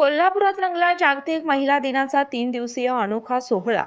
कोल्हापुरात रंगला जागतिक महिला दिनाचा तीन दिवसीय अनोखा सोहळा.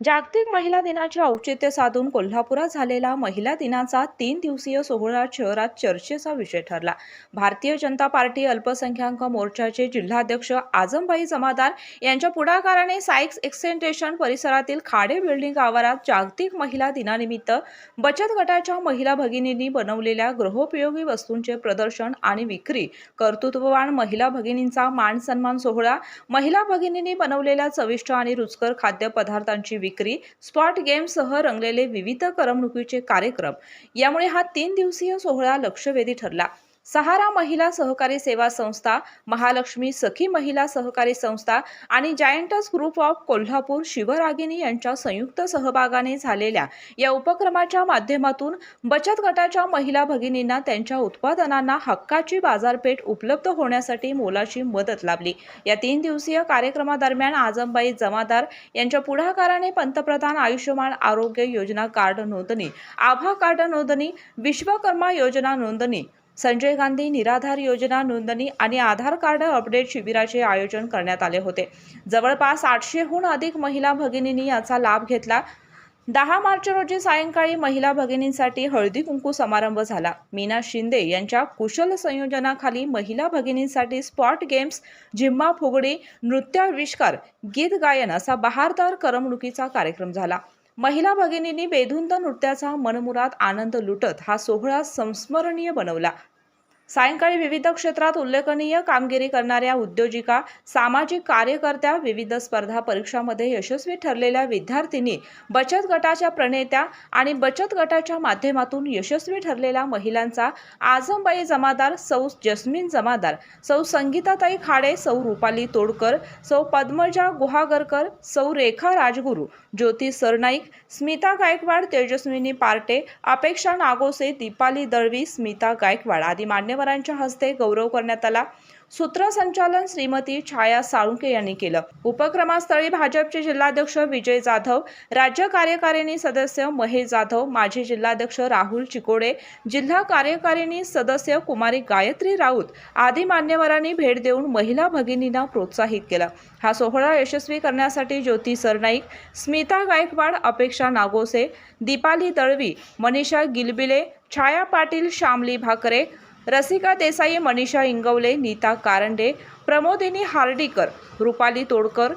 जागतिक महिला दिनाचे औचित्य साधून कोल्हापुरात झालेला महिला दिनाचा तीन दिवसीय सोहळा शहरात चर्चेचा विषय ठरला. भारतीय जनता पार्टी अल्पसंख्याक मोर्चाचे जिल्हाध्यक्ष आजमबाई जमादार यांच्या पुढाकाराने सायक्स एक्सेंटेशन परिसरातील खाडे बिल्डिंग आवारात जागतिक महिला दिनानिमित्त बचत गटाच्या महिला भगिनींनी बनवलेल्या गृहोपयोगी वस्तूंचे प्रदर्शन आणि विक्री कर्तृत्ववान महिला भगिनींचा मान सन्मान सोहळा महिला भगिनींनी बनवलेल्या चविष्ट आणि रुचकर खाद्यपदार्थांची विक्री स्पॉट गेमसह रंगलेले विविध करमणुकीचे कार्यक्रम. यामुळे हा तीन दिवसीय सोहळा लक्षवेधी ठरला. सहारा महिला सहकारी सेवा संस्था महालक्ष्मी सखी महिला सहकारी संस्था आणि giants group of Kolhapur Shivaragini यांच्या संयुक्त सहभागाने झालेल्या या उपक्रमाच्या माध्यमातून बचत गटाच्या महिला भगिनींना त्यांच्या उत्पादनांना हक्काची बाजारपेठ उपलब्ध होण्यासाठी मोलाची मदत लाभली. या तीन दिवसीय कार्यक्रमादरम्यान आजमबाई जमादार यांच्या पुढाकाराने पंतप्रधान आयुष्यमान आरोग्य योजना कार्ड नोंदणी आभा कार्ड नोंदणी विश्वकर्मा योजना नोंदणी संजय गांधी निराधार योजना नोंदणी आणि आधार कार्ड अपडेट शिबिराचे आयोजन करण्यात आले होते. जवळपास आठशेहून अधिक महिला भगिनींनी याचा लाभ घेतला. दहा मार्च रोजी सायंकाळी महिला भगिनींसाठी हळदी कुंकू समारंभ झाला. मीना शिंदे यांच्या कुशल संयोजनाखाली महिला भगिनींसाठी स्पॉट गेम्स झिम्मा फुगडी नृत्याविष्कार गीत गायन असा बहारदार करमणुकीचा कार्यक्रम झाला. महिला भगिनींनी बेधुंद नृत्याचा मनमुराद आनंद लुटत हा सोहळा संस्मरणीय बनवला. सायंकाळी विविध क्षेत्रात उल्लेखनीय कामगिरी करणाऱ्या उद्योजिका सामाजिक कार्यकर्त्या विविध स्पर्धा परीक्षामध्ये यशस्वी ठरलेल्या विद्यार्थिनी बचत गटाच्या प्रणेत्या आणि बचत गटाच्या माध्यमातून यशस्वी ठरलेल्या महिलांचा आजमबाई जमादार सौ जस्मीन जमादार सौ संगीताताई खाडे सौ रुपाली तोडकर सौ पद्मजा गुहागरकर सौ रेखा राजगुरू ज्योती सरनाईक स्मिता गायकवाड तेजस्विनी पार्टे अपेक्षा नागोसे दीपाली दळवी स्मिता गायकवाड आदी मान्यवरांच्या हस्ते गौरव करण्यात आला. सूत्रसंचालन श्रीमती छाया साळुंके यांनी केलं. उपक्रमास्थळी भाजपचे जिल्हाध्यक्ष विजय जाधव राज्य कार्यकारिणी सदस्य महेश जाधव माजी जिल्हाध्यक्ष राहुल चिकोडे जिल्हा कार्यकारिणी सदस्य कुमारी गायत्री राऊत आदी मान्यवरांनी भेट देऊन महिला भगिनींना प्रोत्साहित केलं. हा सोहळा यशस्वी करण्यासाठी ज्योती सरनाईक स्मिता गायकवाड अपेक्षा नागोसे दीपाली दळवी मनीषा गिलबिले छाया पाटील श्यामली भाकरे रसिका देसाई मनीषा इंगवले नीता कारंडे प्रमोदिनी हार्डीकर रुपाली तोडकर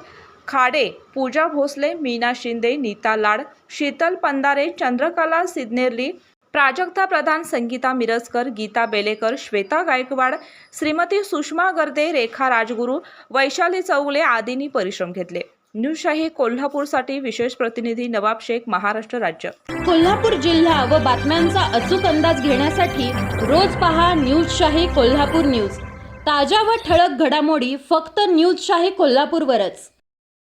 खाडे पूजा भोसले मीना शिंदे नीता लाड शीतल पंदारे चंद्रकला सिद्नेरली प्राजक्ता प्रधान संगीता मिरजकर गीता बेलेकर श्वेता गायकवाड श्रीमती सुषमा गर्दे रेखा राजगुरू वैशाली चौगले आदींनी परिश्रम घेतले. न्यूजशाही कोल्हापूरसाठी विशेष प्रतिनिधी नवाब शेख महाराष्ट्र राज्य. कोल्हापूर जिल्हा व बातम्यांचा अचूक अंदाज घेण्यासाठी रोज पहा न्यूजशाही कोल्हापूर न्यूज. ताज्या व ठळक घडामोडी फक्त न्यूजशाही कोल्हापूरवरच.